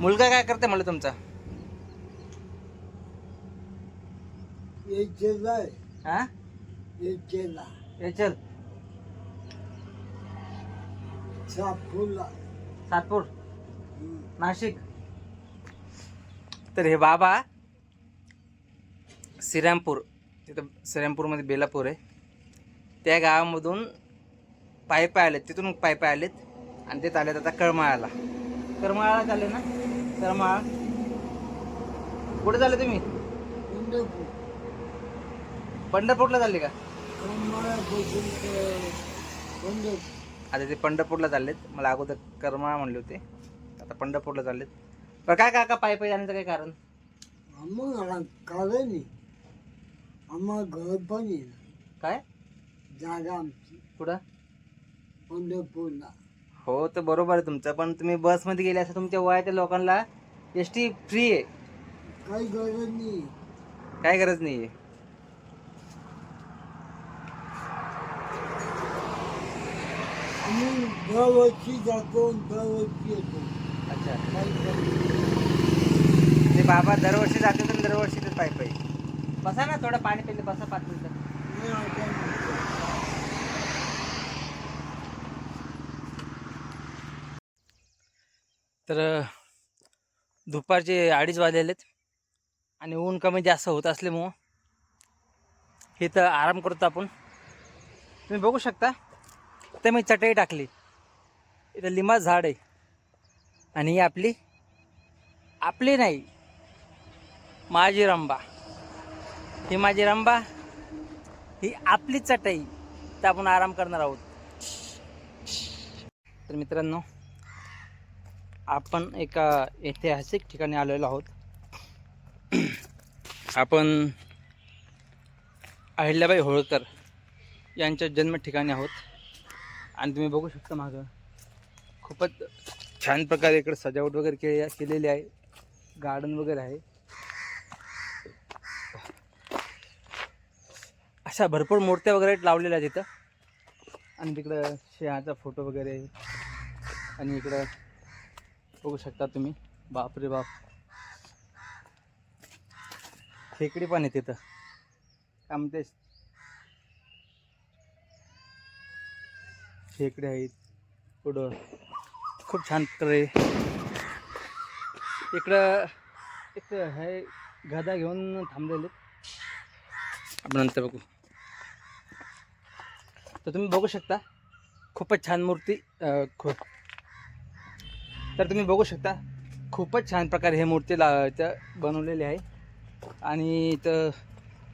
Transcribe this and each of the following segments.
मुलगा काय करते म्हणलं तुमचा? हा? सातपूर नाशिक? तर हे बाबा श्रीरामपूर तिथं श्रीरामपूरमध्ये बेलापूर आहे. त्या गावामधून पाय पाय आलेत तिथून पाय पाय आलेत आणि ते आलेत आता करमाळाला करमाळाला चालले ना? करमाळा. कुठे चालले तुम्ही? पंढरपूर पंढरपूरला चालले का? आता ते पंढरपूरला चाललेत. मला अगोदर करमाळा म्हणले होते. आता पंढरपूरला चाललेत. पण काय काका पाय पाय जाण्याचं काय कारण? आम्हाला कारण नाही आम्हाला घर पण आहे काय? जागा आमची. कुठं? पंढरपूरला. हो तर बरोबर आहे तुमचं. पण तुम्ही बसमध्ये गेले असं तुमच्या वयाच्या लोकांना एस टी फ्री आहे. काही गरज नाही. काय गरज नाही आहे? आम्ही दरवर्षी जातो दरवर्षी येतो. अच्छा. काही गरज नाही. ते बाबा दरवर्षी जाते तर दरवर्षी ते पाय पाय. बसा ना थोडं पाणी पिले बसा पाच मिनिटं. नाही आता नाही. तर दुपारचे अडीच वाजलेले आहेत आणि ऊन कमी जास्त होत असल्यामुळं तर आराम करतो आपण. तुम्ही बघू शकता तर मी चटई टाकली. इथं लिंबा झाड आहे आणि ही आपली आपली नाही माझी रंबा. ही माझी रंबा ही आपली चटई. तर आपण आराम करणार आहोत. तर मित्रांनो आपण एका ऐतिहासिक ठिकाणी आलेलो आहोत. आपण अहिल्याबाई होळकर यांच्या जन्म ठिकाणी आहोत. आणि तुम्ही बघू शकता मागं खूपच छान प्रकारे इकडे सजावट वगैरे केली केलेली आहे. गार्डन वगैरे आहे. अशा भरपूर मूर्त्या वगैरे लावलेल्या आहेत तिथं आणि तिकडं शेळाचा फोटो वगैरे. आणि इकडं बघू शकता तुम्ही. बाप रे बाप. खेकडी पण आहे तिथं. काय म्हणते खेकडे आहेत. पुढं खूप छान प्रकारे इकडं एक हे गदा घेऊन थांबलेले आपण नंतर बघू. तर तुम्ही बघू शकता खूपच छान मूर्ती खूप तर तुम्ही बघू शकता खूपच छान प्रकारे हे मूर्ती ला इथं बनवलेली आहे. आणि इथं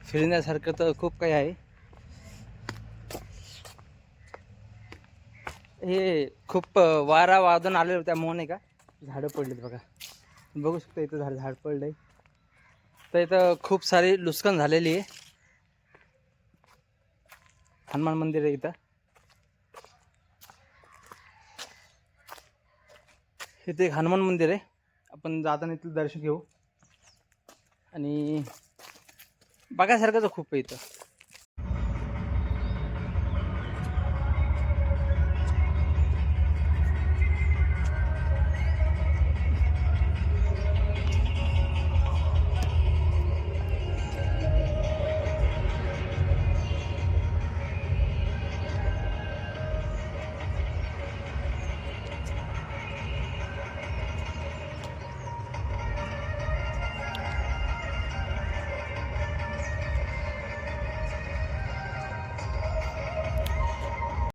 फिरण्यासारखं तर खूप काही आहे. हे खूप वारा वादन आलेलं त्यामुळे नाही का? झाडं पडलेत बघा. बघू शकता इथं झाड झाड पडलं आहे तर इथं खूप सारी लुस्कन झालेली आहे. हनुमान मंदिर आहे इथं. इथे एक हनुमान मंदिर आहे. आपण जाताना इथलं दर्शन घेऊ. आणि बघायसारखंच खूप आहे इथं.